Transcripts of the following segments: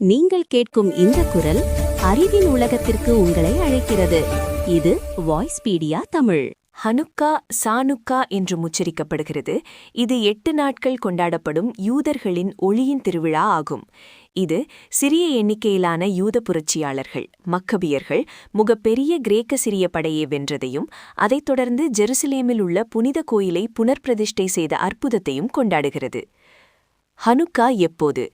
நீங்கள் கேட்கும் இந்த குரல் அறிவின் உலகத்திற்கு உங்களை அழைக்கிறது. இது வாய்ஸ்பீடியா தமிழ். ஹனுக்கா சானுக்கா என்று உச்சரிக்கப்படுகிறது இது எட்டு நாட்கள் கொண்டாடப்படும் யூதர்களின் ஒளியின் திருவிழா ஆகும். இது சிறிய எண்ணிக்கையிலான யூத புரட்சியாளர்கள் மக்கபியர்கள் முகப்பெரிய கிரேக்க சிறிய படையை வென்றதையும் அதைத் தொடர்ந்து ஜெருசலேமில் உள்ள புனித கோயிலை புனர்பிரதிஷ்டை செய்த அற்புதத்தையும் கொண்டாடுகிறது. ஹனுக்கா எப்போது?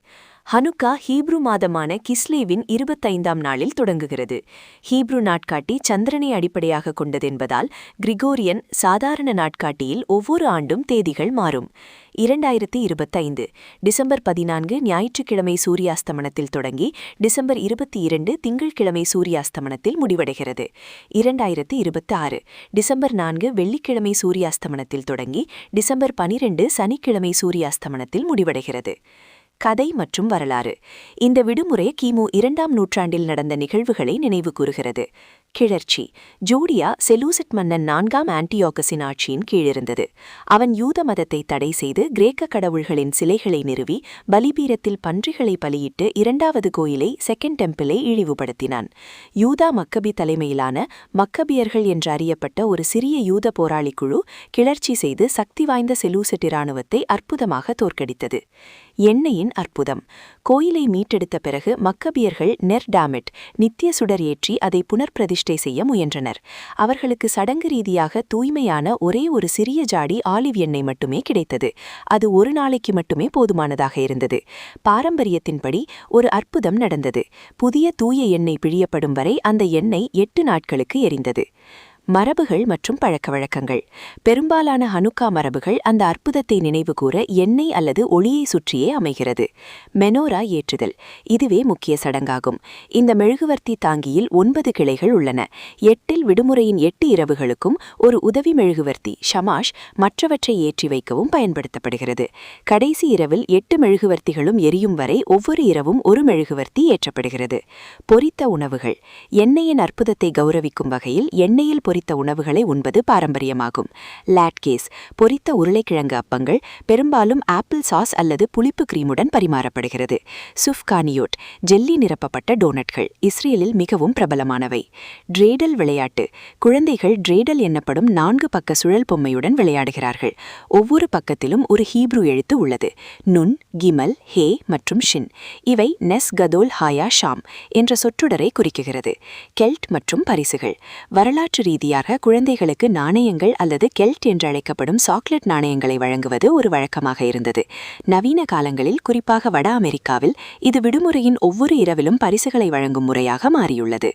ஹனுக்கா ஹீப்ரு மாதமான கிஸ்லேவின் இருபத்தைந்தாம் நாளில் தொடங்குகிறது. ஹீப்ரு நாட்காட்டி சந்திரனை அடிப்படையாக கொண்டதென்பதால் கிரிகோரியன் சாதாரண நாட்காட்டியில் ஒவ்வொரு ஆண்டும் தேதிகள் மாறும். இரண்டாயிரத்தி இருபத்தைந்து டிசம்பர் பதினான்கு ஞாயிற்றுக்கிழமை சூரியாஸ்தமனத்தில் தொடங்கி டிசம்பர் இருபத்தி இரண்டு திங்கள்கிழமை சூரியாஸ்தமனத்தில் முடிவடைகிறது. இரண்டாயிரத்தி இருபத்தி ஆறு டிசம்பர் நான்கு வெள்ளிக்கிழமை சூரியாஸ்தமனத்தில் தொடங்கி டிசம்பர் பனிரெண்டு சனிக்கிழமை சூரியாஸ்தமனத்தில் முடிவடைகிறது. கதை மற்றும் வரலாறு. இந்த விடுமுறை கிமு இரண்டாம் நூற்றாண்டில் நடந்த நிகழ்வுகளை நினைவு கூறுகிறது. கிளர்ச்சி ஜூடியா செலூசிட் மன்னன் நான்காம் ஆன்டியோகஸின் ஆட்சியின் கீழிருந்தது. அவன் யூத மதத்தை தடை செய்து கிரேக்க கடவுள்களின் சிலைகளை நிறுவி பலிபீரத்தில் பன்றிகளை பலியிட்டு இரண்டாவது கோயிலை செகண்ட் டெம்பிளை இழிவுபடுத்தினான். யூதா மக்கபி தலைமையிலான மக்கபியர்கள் என்று அறியப்பட்ட ஒரு சிறிய யூத போராளி குழு கிளர்ச்சி செய்து சக்தி வாய்ந்த செலூசிட் இராணுவத்தை அற்புதமாக தோற்கடித்தது. எண்ணெயின் அற்புதம். கோயிலை மீட்டெடுத்த பிறகு மக்கபியர்கள் நெர்டாமிட் நித்திய சுடர் ஏற்றி அதை பிரதிஷ்டை செய்ய முயன்றனர். அவர்களுக்கு சடங்கு ரீதியாக தூய்மையான ஒரே ஒரு சிறிய ஜாடி ஆலிவ் எண்ணெய் மட்டுமே கிடைத்தது. அது ஒரு நாளைக்கு மட்டுமே போதுமானதாக இருந்தது. பாரம்பரியத்தின்படி ஒரு அற்புதம் நடந்தது. புதிய தூய எண்ணெய் பிழியப்படும் வரை அந்த எண்ணெய் எட்டு நாட்களுக்கு எரிந்தது. மரபுகள் மற்றும் பழக்கவழக்கங்கள் பெரும்பாலான ஹனுக்கா மரபுகள் அந்த அற்புதத்தை நினைவுகூர எண்ணெய் அல்லது ஒளியை சுற்றியே அமைகிறது. மெனோரா ஏற்றுதல். இதுவே முக்கிய சடங்காகும். இந்த மெழுகுவர்த்தி தாங்கியில் ஒன்பது கிளைகள் உள்ளன. எட்டில் விடுமுறையின் எட்டு இரவுகளுக்கும் ஒரு உதவி மெழுகுவர்த்தி ஷமாஷ் மற்றவற்றை ஏற்றி வைக்கவும் பயன்படுத்தப்படுகிறது. கடைசி இரவில் எட்டு மெழுகுவர்த்திகளும் எரியும் வரை ஒவ்வொரு இரவும் ஒரு மெழுகுவர்த்தி ஏற்றப்படுகிறது. பொரித்த உணவுகள். எண்ணெயின் அற்புதத்தை கௌரவிக்கும் வகையில் எண்ணெயில் பொரித்த உணவுகளை உண்பது பாரம்பரியமாகும். லாட்கேஸ் பொரித்த உருளைக்கிழங்கு அப்பங்கள் பெரும்பாலும் ஆப்பிள் சாஸ் அல்லது புளிப்பு கிரீமுடன் பரிமாறப்படுகிறது. சுஃப்கானியோட் ஜெல்லி நிரப்பப்பட்ட டோனட்கள் இஸ்ரேலில் மிகவும் பிரபலமானவை. ட்ரேடல் விளையாட்டு குழந்தைகள் ட்ரேடல் எனப்படும் நான்கு பக்க சுழல் பொம்மையுடன் விளையாடுகிறார்கள். ஒவ்வொரு பக்கத்திலும் ஒரு ஹீப்ரு எழுத்து உள்ளது. நுன் கிமல் ஹே மற்றும் ஷின். இவை நெஸ் கதோல் ஹாயா ஷாம் என்ற சொற்றொடரை குறிக்கிறது. கெல்ட் மற்றும் பரிசுகள். வரலாற்று ரீதியாக குழந்தைகளுக்கு நாணயங்கள் அல்லது கெல்ட் என்று அழைக்கப்படும் சாக்லேட் நாணயங்களை வழங்குவது ஒரு வழக்கமாக இருந்தது. நவீன காலங்களில் குறிப்பாக வட அமெரிக்காவில் இது விடுமுறையின் ஒவ்வொரு இரவிலும் பரிசுகளை வழங்கும் முறையாக மாறியுள்ளது.